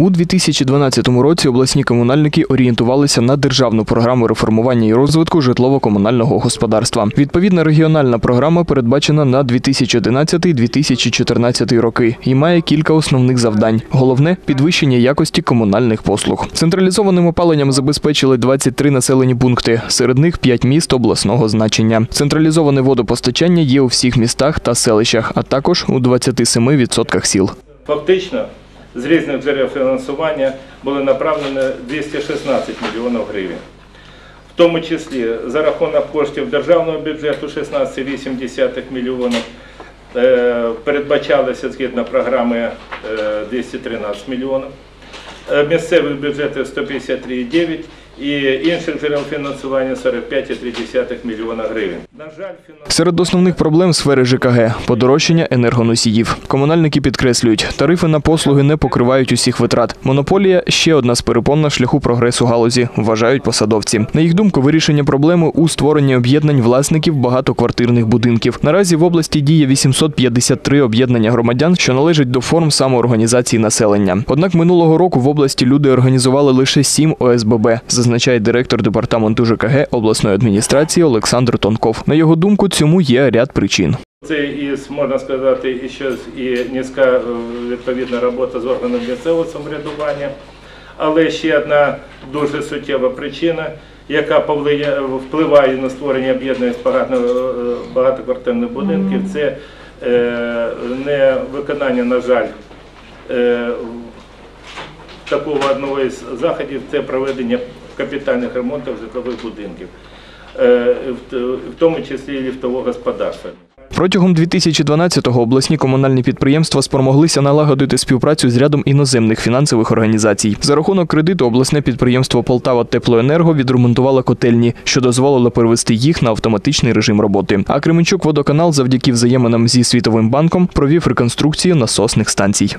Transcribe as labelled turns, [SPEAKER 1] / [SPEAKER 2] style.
[SPEAKER 1] У 2012 році обласні комунальники орієнтувалися на державну програму реформування і розвитку житлово-комунального господарства. Відповідна регіональна програма передбачена на 2011-2014 роки і має кілька основних завдань. Головне підвищення якості комунальних послуг. Централізованим опаленням забезпечили 23 населені пункти. Серед них 5 міст обласного значення. Централізоване водопостачання є у всіх містах та селищах, а також у 27% сіл.
[SPEAKER 2] Фактично, з різних джерел фінансування були направлені 216 мільйонів гривень. В тому числі за рахунок коштів державного бюджету 16,8 мільйонів, е, передбачалося згідно програми е, 213 мільйонів, е, місцевих бюджетів 153,9 і інших джерел фінансування 45,3 мільйона гривень. На жаль,
[SPEAKER 1] Серед основних проблем сфери ЖКГ – подорожчання енергоносіїв. Комунальники підкреслюють, тарифи на послуги не покривають усіх витрат. Монополія – ще одна з перепон на шляху прогресу галузі, вважають посадовці. На їх думку, вирішення проблеми у створенні об'єднань власників багатоквартирних будинків. Наразі в області діє 853 об'єднання громадян, що належать до форм самоорганізації населення. Однак минулого року в області люди організували лише 7 ОСББ, зазначає директор департаменту ЖКГ обласної адміністрації Олександр Тонков. На його думку, цьому є ряд причин.
[SPEAKER 2] Це і можна сказати, і щось і низька е, відповідна робота з органами місцевого самоврядування. Але ще одна дуже суттєва причина, яка впливає на створення об'єднаних е, багатоквартирних будинків, це е, не виконання, на жаль, такого одного із заходів це проведення капітальних ремонтів житлових будинків, е, в тому числі і ліфтового господарства.
[SPEAKER 1] Протягом 2012-го обласні комунальні підприємства спромоглися налагодити співпрацю з рядом іноземних фінансових організацій. За рахунок кредиту обласне підприємство Полтава Теплоенерго відремонтувало котельні, що дозволило перевести їх на автоматичний режим роботи. А Кременчук водоканал завдяки взаєминам зі Світовим банком провів реконструкцію насосних станцій.